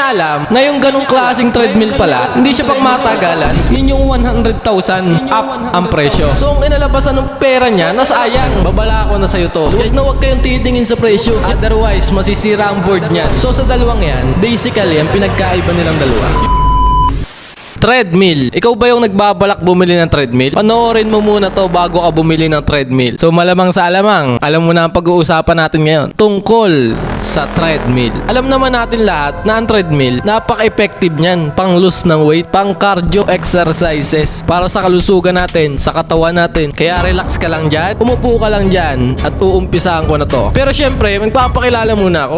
niya alam na yung ganong klaseng treadmill pala, hindi siya pang matagalan. Yun yung 100,000 up ang presyo. So ang inalabasan ng pera niya, nasayang. Babala ko na sa'yo to. Huwag na huwag kayong titingin sa presyo. Otherwise, masisira ang board niyan. So sa dalawang yan, basically, ang pinagkaiba nilang dalawa. Treadmill. Ikaw ba yung nagbabalak bumili ng treadmill? Panoorin mo muna to bago ka bumili ng treadmill. So malamang sa alamang, alam mo na ang pag-uusapan natin ngayon. Tungkol sa treadmill. Alam naman natin lahat na ang treadmill, napaka-effective niyan. Pang lose ng weight, pang cardio exercises. Para sa kalusugan natin, sa katawan natin. Kaya relax ka lang dyan, umupo ka lang dyan, at uumpisahan ko na to. Pero syempre, magpapakilala muna ako.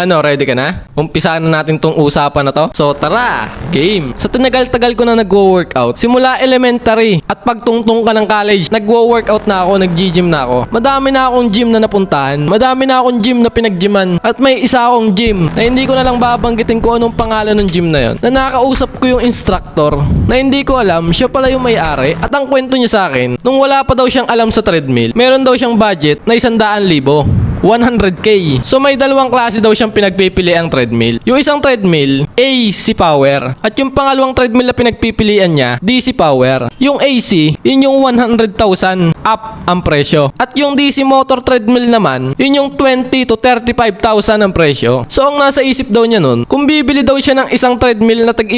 Ano, ready ka na? Umpisahan na natin tong usapan na to. So tara, game! Sa tinagal-tagal ko na nagwo-workout, simula elementary at pagtungtong ka ng college, nagwo-workout na ako, nag-gym na ako. Madami na akong gym na napuntahan, madami na akong gym na pinaggyman, at may isa akong gym na hindi ko na lang babanggitin kung anong pangalan ng gym na yon. Na nakausap ko yung instructor na hindi ko alam, siya pala yung may-ari at ang kwento niya sa akin, nung wala pa daw siyang alam sa treadmill, meron daw siyang budget na 100,000. 100k. So may dalawang klase daw siyang pinagpipili ang treadmill. Yung isang treadmill, AC power. At yung pangalawang treadmill na pinagpipilian niya, DC power. Yung AC, yun yung 100,000 up ang presyo. At yung DC motor treadmill naman, yun yung 20 to 35,000 ang presyo. So ang nasa isip daw niya nun, kung bibili daw siya ng isang treadmill na tag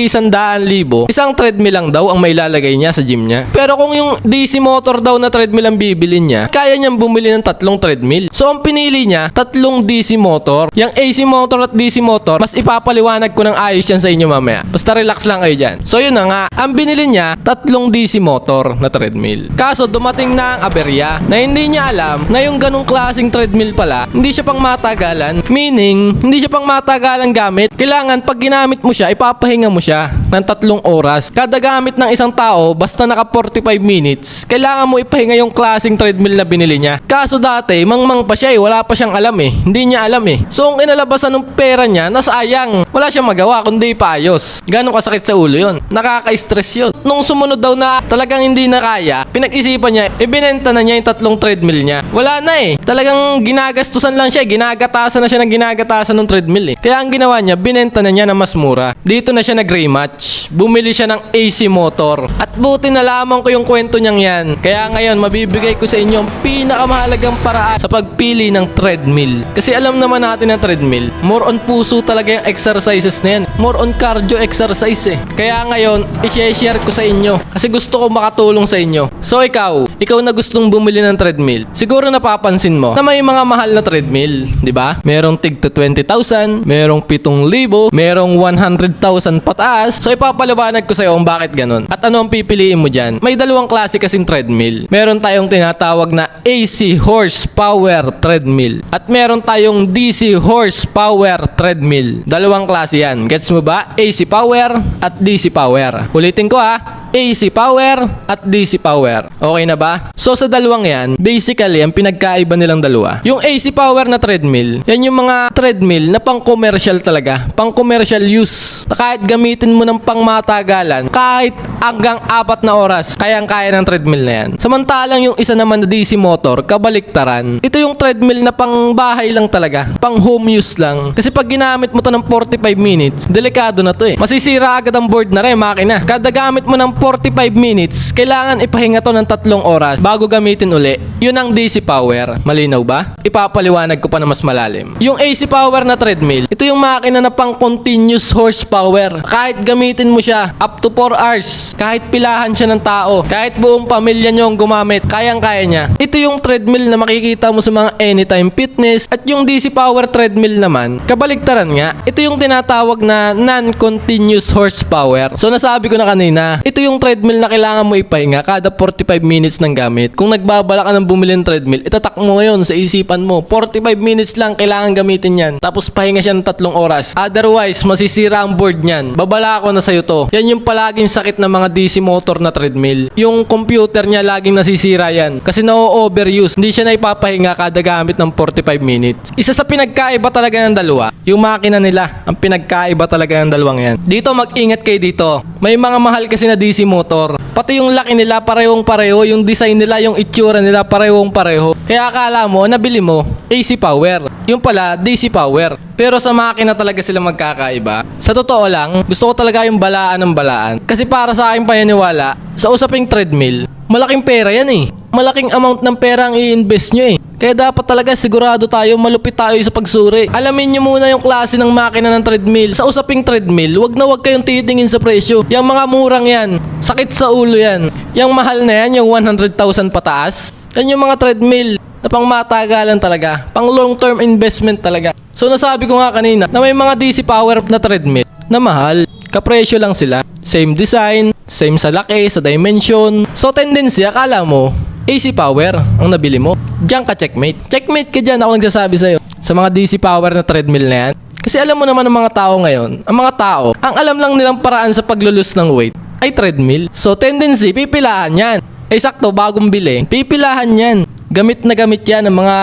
libo, isang treadmill lang daw ang may lalagay niya sa gym niya. Pero kung yung DC motor daw na treadmill ang bibili niya, kaya niyang bumili ng tatlong treadmill. So ang pinili niya, tatlong DC motor. Yung AC motor at DC motor, mas ipapaliwanag ko ng ayos yan sa inyo mamaya. Basta relax lang kayo dyan. So yun na nga, ang binili niya, tatlong DC motor na treadmill. Kaso dumating na ang aberya na hindi niya alam na yung ganong klaseng treadmill pala, hindi siya pang matagalan. Meaning, hindi siya pang matagalan gamit. Kailangan pag ginamit mo siya, ipapahinga mo siya ng tatlong oras. Kada gamit ng isang tao, basta naka 45 minutes, kailangan mo ipahinga yung klaseng treadmill na binili niya. Kaso dati, mangmang pa siya eh, wala pa siyang alam eh. Hindi niya alam eh. So ang inalabasan ng pera niya, nasayang. Wala siyang magawa kundi paayos. Gano'ng kasakit sa ulo yun. Nakaka-stress yun. Nung sumunod daw na talagang hindi na kaya, pinag-isipan niya, ibinenta na niya yung tatlong treadmill niya. Wala na eh. Talagang ginagastusan lang siya. Ginagatasan na siya ng ginagatasan ng treadmill eh. Kaya ang ginawa niya, binenta na niya na mas mura. Dito na siya nag-rematch. Bumili siya ng AC motor. At buti na lamang ko yung kwento niyang yan. Kaya ngayon, mabibigay ko sa inyo ang pinakamahalagang paraan sa pagpili ng treadmill. Kasi alam naman natin na treadmill, more on puso talaga yung exercises na yan. More on cardio exercise eh. Kaya ngayon, i-share ko sa inyo. Kasi gusto ko makatulong sa inyo. So ikaw, ikaw na gustong bumili ng treadmill, siguro napapansin mo na may mga mahal na treadmill, di ba? Merong tig to 20,000, merong 7,000, merong 100,000 pataas. So ipapaliwanag ko sa iyo kung bakit ganun. At ano ang pipiliin mo dyan? May dalawang klase kasing treadmill. Meron tayong tinatawag na AC horsepower treadmill. At meron tayong DC horsepower treadmill. Dalawang klase yan. Gets mo ba? AC power at DC power. Ulitin ko ha. AC power at DC power. Okay na ba? So sa dalawang yan, basically ang pinagkaiba nilang dalawa. Yung AC power na treadmill, yan yung mga treadmill na pang commercial talaga. Pang commercial use. Na kahit gamitin mo ng pang matagalan, kahit hanggang apat na oras, kayang kaya ng treadmill na yan. Samantalang yung isa naman na DC motor, kabaliktaran. Ito yung treadmill na pang bahay lang talaga. Pang home use lang. Kasi pag ginamit mo to ng 45 minutes, delikado na to eh. Masisira agad ang board na rin, makina. Kada gamit mo ng 45 minutes, kailangan ipahinga to ng tatlong oras bago gamitin uli. Yun ang DC power. Malinaw ba? Ipapaliwanag ko pa na mas malalim. Yung AC power na treadmill, ito yung makina na pang continuous horsepower. Kahit gamitin mo siya up to 4 hours, kahit pilahan siya ng tao, kahit buong pamilya nyo ang gumamit, kayang-kaya niya. Ito yung treadmill na makikita mo sa mga anytime fitness at yung DC power treadmill naman, kabaligtaran nga, ito yung tinatawag na non-continuous horsepower. So nasabi ko na kanina, ito yung treadmill na kailangan mo ipahinga kada 45 minutes ng gamit. Kung nagbabala ka ng bumili ng treadmill, itatak mo ngayon sa isipan mo, 45 minutes lang kailangan gamitin yan. Tapos pahinga siya ng tatlong oras. Otherwise, masisira ang board niyan. Babala ko na sa'yo to. Yan yung palaging sakit ng mga mga DC motor na treadmill. Yung computer niya laging nasisira yan kasi na-overuse. Hindi siya na ipapahinga kada gamit ng 45 minutes. Isa sa pinagkaiba talaga ng dalawa, yung makina nila. Ang pinagkaiba talaga ng dalawang yan. Dito mag-ingat kayo dito. May mga mahal kasi na DC motor. Pati yung laki nila parehong pareho, yung design nila, yung itsura nila parehong pareho. Kaya akala mo, nabili mo, AC power. Yung pala, DC power. Pero sa makina talaga sila magkakaiba. Sa totoo lang, gusto ko talaga yung balaan ng balaan. Kasi para sa akin paniniwala, sa usaping treadmill, malaking pera yan eh. Malaking amount ng pera ang i-invest nyo eh. Kaya dapat talaga sigurado tayo, malupit tayo sa pagsuri. Alamin nyo muna yung klase ng makina ng treadmill. Sa usaping treadmill, wag na wag kayong titingin sa presyo. Yung mga murang yan, sakit sa ulo yan. Yung mahal na yan, yung 100,000 pataas, yan yung mga treadmill na pang matagalan talaga. Pang long term investment talaga. So nasabi ko nga kanina na may mga DC power na treadmill na mahal. Kapresyo lang sila. Same design, same sa laki, sa dimension. So tendency, akala mo, AC power ang nabili mo. Diyan ka checkmate. Checkmate ka dyan, ako nagsasabi sa'yo. Sa mga DC power na treadmill na yan. Kasi alam mo naman ng mga tao ngayon, ang mga tao, ang alam lang nilang paraan sa paglulus ng weight ay treadmill. So tendency, pipilahan yan. Eh sakto, bagong bili, pipilahan yan. Gamit na gamit yan ng mga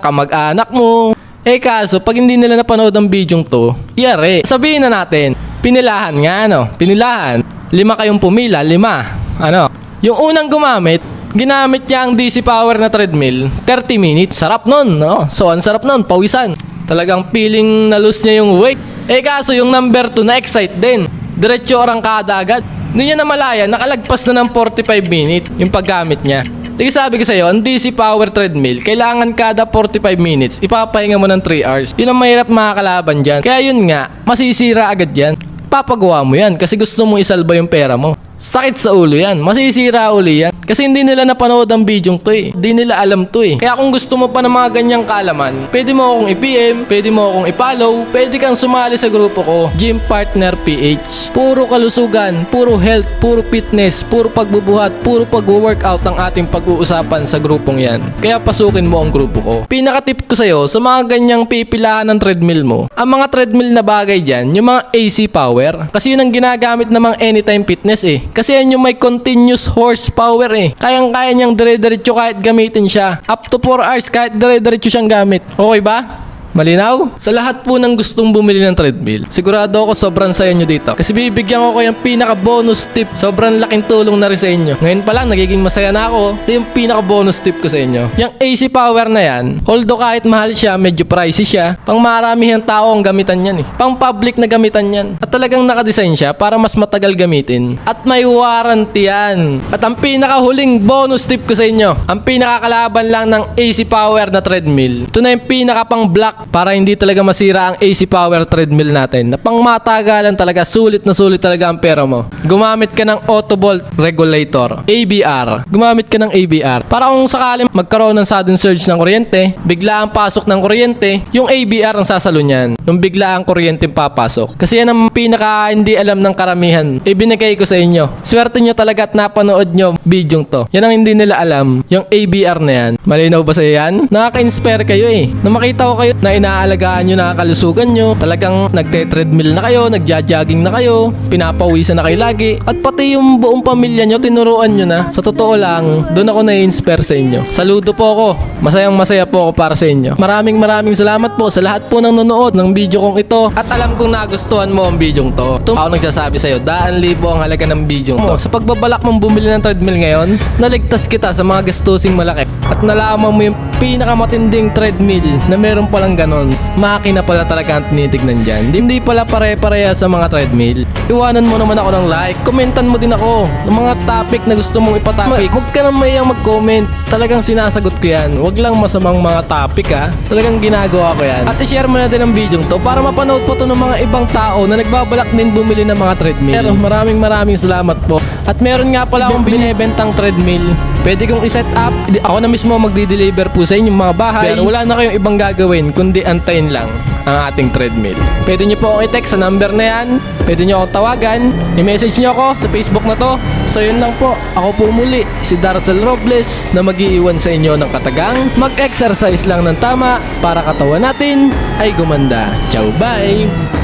kamag-anak mo. Eh kaso, pag hindi nila napanood ang bidyong to, yari. Sabihin na natin, pinilahan nga ano, pinilahan. Lima kayong pumila, lima. Ano, yung unang gumamit, ginamit niya ang DC power na treadmill, 30 minutes. Sarap nun, no? So, ang sarap nun, pawisan. Talagang feeling na lose niya yung weight. Eh kaso, yung number 2 na-excite din. Diretso arangkada agad. Hindi niya namalaya, nakalagpas na ng 45 minutes yung paggamit niya. Di sabi ko sa'yo, ang DC power treadmill, kailangan kada 45 minutes, ipapahinga mo ng 3 hours. Yun ang mahirap makakalaban dyan. Kaya yun nga, masisira agad yan. Papagawa mo yan kasi gusto mo isalba yung pera mo. Sakit sa ulo yan. Masisira uli yan. Kasi hindi nila napanood ang bidyong to eh. Hindi nila alam to eh. Kaya kung gusto mo pa ng mga ganyang kalaman, pwede mo akong i-PM, pwede mo akong i-follow, pwede kang sumali sa grupo ko, Gym Partner PH. Puro kalusugan, puro health, puro fitness, puro pagbubuhat, puro pag-workout ang ating pag-uusapan sa grupong yan. Kaya pasukin mo ang grupo ko. Pinaka-tip ko sa'yo, sa mga ganyang pipilahan ng treadmill mo, ang mga treadmill na bagay dyan, yung mga AC power, kasi yun ang ginagamit namang anytime fitness eh. Kasi yan yung may continuous horsepower eh. Kayang-kaya niyang dire-diretso kahit gamitin siya. Up to 4 hours kahit dire-diretso siyang gamit. Okay ba? Malinaw? Sa lahat po ng gustong bumili ng treadmill, sigurado ako sobrang saya nyo dito. Kasi bibigyan ko kayo ng pinaka-bonus tip. Sobrang laking tulong na rin sa inyo. Ngayon pa lang, nagiging masaya na ako. Ito yung pinaka-bonus tip ko sa inyo. Yung AC power na yan, although kahit mahal siya, medyo pricey siya, pang marami ng tao ang gamitan yan eh. Pang public na gamitan yan. At talagang nakadesign siya para mas matagal gamitin. At may warranty yan. At ang pinaka-huling bonus tip ko sa inyo, ang pinakakalaban lang ng AC power na treadmill. Ito na yung pinaka pang black para hindi talaga masira ang AC power treadmill natin. Na pang matagalan talaga, sulit na sulit talaga ang pera mo. Gumamit ka ng Autobolt Regulator, ABR. Gumamit ka ng ABR. Para kung sakali magkaroon ng sudden surge ng kuryente, bigla ang pasok ng kuryente, yung ABR ang sasalo niyan. Nung bigla ang kuryente papasok. Kasi yan ang pinaka hindi alam ng karamihan. Ibinigay ko sa inyo. Swerte nyo talaga at napanood nyo bidyong to. Yan ang hindi nila alam. Yung ABR na yan. Malinaw ba sa yan? Nakaka-inspire kayo eh. Na makita ko kayo na inaalagaan nyo nakakalusugan nyo. Talagang nagte-treadmill na kayo, nagja-jogging na kayo, pinapawisan na kayo lagi. At pati yung buong pamilya nyo, tinuruan nyo na. Sa totoo lang, doon ako na-inspire sa inyo. Saludo po ako. Masayang masaya po ako para sa inyo. Maraming maraming salamat po sa lahat po ng nanonood ng video kong ito. At alam kong nagustuhan mo ang video to. Ito ako nagsasabi sa'yo, daan libo ang halaga ng video to. Sa pagbabalak mong bumili ng treadmill ngayon, naligtas kita sa mga gastusing malaki. At nalaman mo yung pinakamatinding treadmill na meron palang ganon. Makina pala talaga ang tinitignan dyan. Hindi pala pare-pareha sa mga treadmill. Iwanan mo naman ako ng like. Komentan mo din ako ng mga topic na gusto mong ipatopic. Huwag ka nang mayang mag-comment. Talagang sinasagot ko yan. Huwag lang masamang mga topic ha. Talagang ginagawa ko yan. At i-share mo na din ang video to para mapanood po to ng mga ibang tao na nagbabalak din bumili ng mga treadmill. Pero maraming maraming salamat po. At meron nga pala akong binibentang treadmill. Pwede kong i-set up. Ako na mismo magdi-deliver po sa inyong mga bahay. Pero wala na kayong ibang gagawin kundi antayin lang ang ating treadmill. Pwede nyo po akong i-text sa number na yan. Pwede nyo akong tawagan. I-message nyo ako sa Facebook na to. So yun lang po. Ako po muli, si Darcel Robles na mag-iiwan sa inyo ng katagang mag-exercise lang ng tama para katawan natin ay gumanda. Ciao, bye!